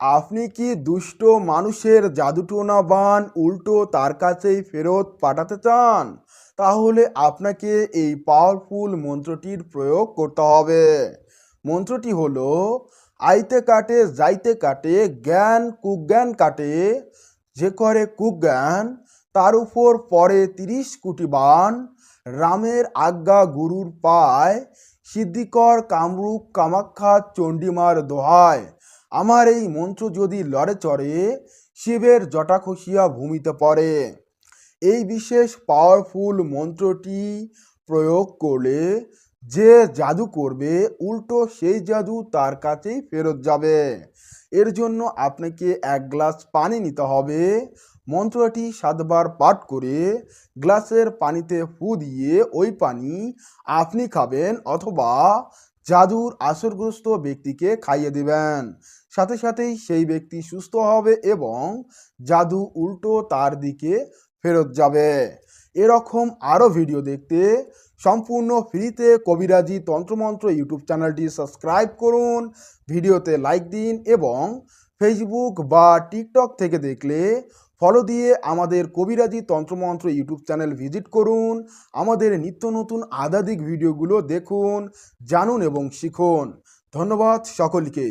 আপনি কি দুষ্ট মানুষের জাদুটোনা বান উল্টো তার কাছেই ফেরত পাঠাতে চান? তাহলে আপনাকে এই পাওয়ারফুল মন্ত্রটির প্রয়োগ করতে হবে। মন্ত্রটি হলো, আইতে কাটে, যাইতে কাটে, জ্ঞান, কুজ্ঞান কাটে। যে করে কুজ্ঞান, তার উপর পরে তিরিশ কোটি বান। রামের আজ্ঞা গুরুর পায়, সিদ্ধিকর কামরূপ কামাখ্যা চণ্ডীমার দোহায়। আমার এই মন্ত্র যদি লড়ে চড়ে, শিবের জটা খসিয়া ভূমিতে পড়ে। এই বিশেষ পাওয়ারফুল মন্ত্রটি প্রয়োগ করলে যে জাদু করবে, উল্টো সেই জাদু তার কাছেই ফেরত যাবে। এর জন্য আপনাকে এক গ্লাস পানি নিতে হবে। মন্ত্রটি সাতবার পাঠ করে গ্লাসের পানিতে ফু দিয়ে ওই পানি আপনি খাবেন অথবা জাদুর আসরগ্রস্ত ব্যক্তিকে খাইয়ে দিবেন। সাথে সাথেই সেই ব্যক্তি সুস্থ হবে এবং জাদু উল্টো তার দিকে ফেরত যাবে। এরকম আরও ভিডিও দেখতে সম্পূর্ণ ফ্রিতে কবিরাজি তন্ত্রমন্ত্র ইউটিউব চ্যানেলটি সাবস্ক্রাইব করুন ভিডিওতে লাইক দিন এবং ফেসবুক বা টিকটক থেকে দেখলে ফলো দিয়ে আমাদের কবিরাজি তন্ত্রমন্ত্র ইউটিউব চ্যানেল ভিজিট করুন, আমাদের নিত্য নতুন আদাদিক ভিডিওগুলো দেখুন, জানুন এবং শিখুন। ধন্যবাদ সকলকে।